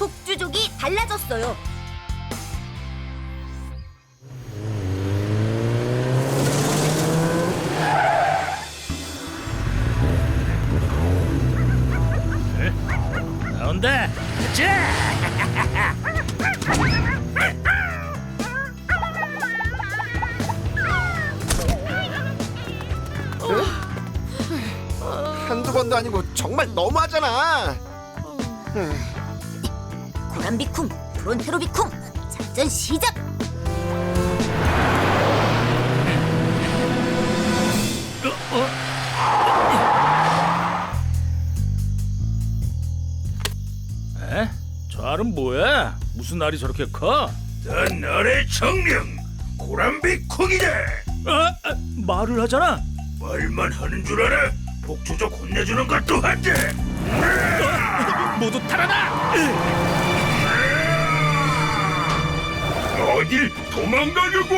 폭주족이 달라졌어요. 나온다. 자. 한두 번도 아니고 정말 너무하잖아. 고란비쿵, 브론테로비쿵, 작전 시작! 에? 저 알은 뭐야? 무슨 알이 저렇게 커? 넌 너의 정령 고란비 콩이다 아, 아, 말을 하잖아. 말만 하는 줄 알아 복주족 혼내주는 것도 한데 모두 달아나. 어딜 도망가려고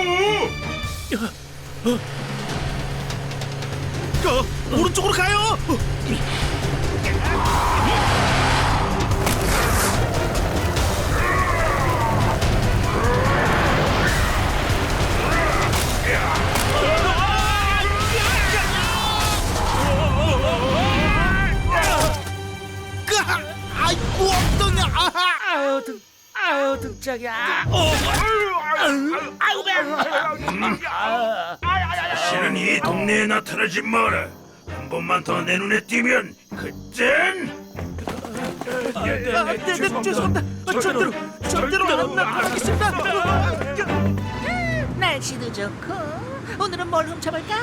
어, 오른쪽으로 가요. 아이고 엉덩이야. 아하. 아유 등, 아유 등짝이야. 어, 아이고 배. 다시는 이 동네에 나타나지 마라 한 번만 더 내 눈에 띄면 그땐 네, 네, 죄송합니다. 절대로, 절대로 안 나타나겠습니다. 날씨도 좋고 오늘은 뭘 훔쳐볼까?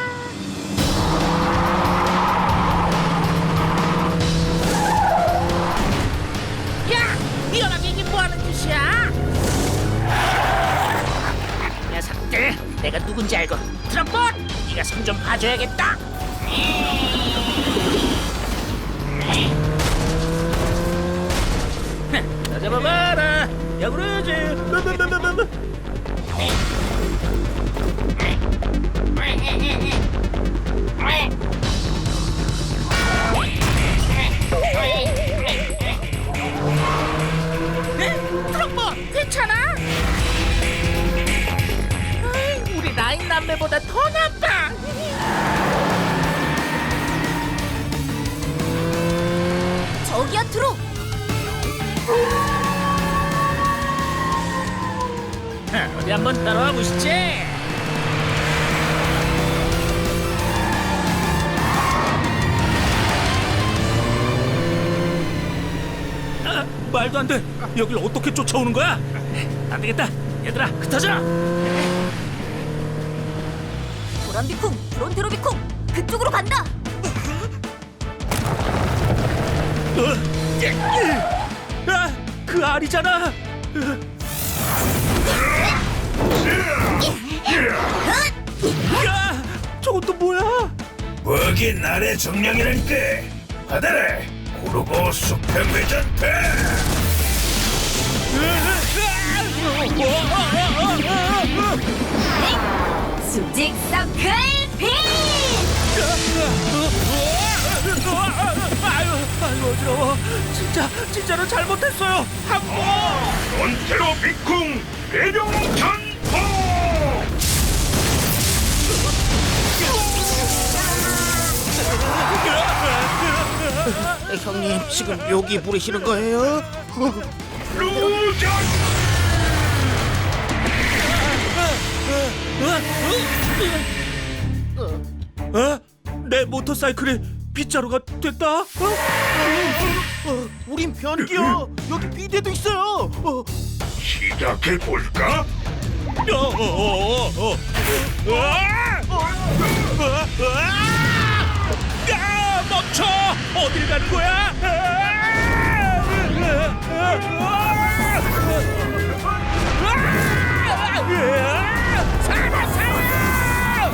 내가 누군지 알고 트럼펫 네가 손 좀 봐줘야겠다 나 잡아봐라. 야구르지. 남매보다 더 나빠 저기야 트로! 어디 한번 따라와 보시지. 아, 말도 안 돼. 여길 어떻게 쫓아오는 거야? 안 되겠다. 얘들아, 흩어져. 고란비쿵, 브론테로비쿵, 그쪽으로 간다! 아, 그 알이잖아. 야, 저건 또 뭐야? 거기 나의 정령이라니까 받아라 고르고 수평 회전패 수직 어지러워. 진짜, 진짜로 잘못했어요. 한 번. 원태로 비쿵 대룡전포 형님 지금 여기 부르시는 거예요? 루전 어? 내 모터사이클이 빗자루가 됐다? 어? 어, 우린 변기야. 여기 비데도 있어요. 어, 시작해 볼까? 멈춰! 어딜 가는 거야? 살아, 살아!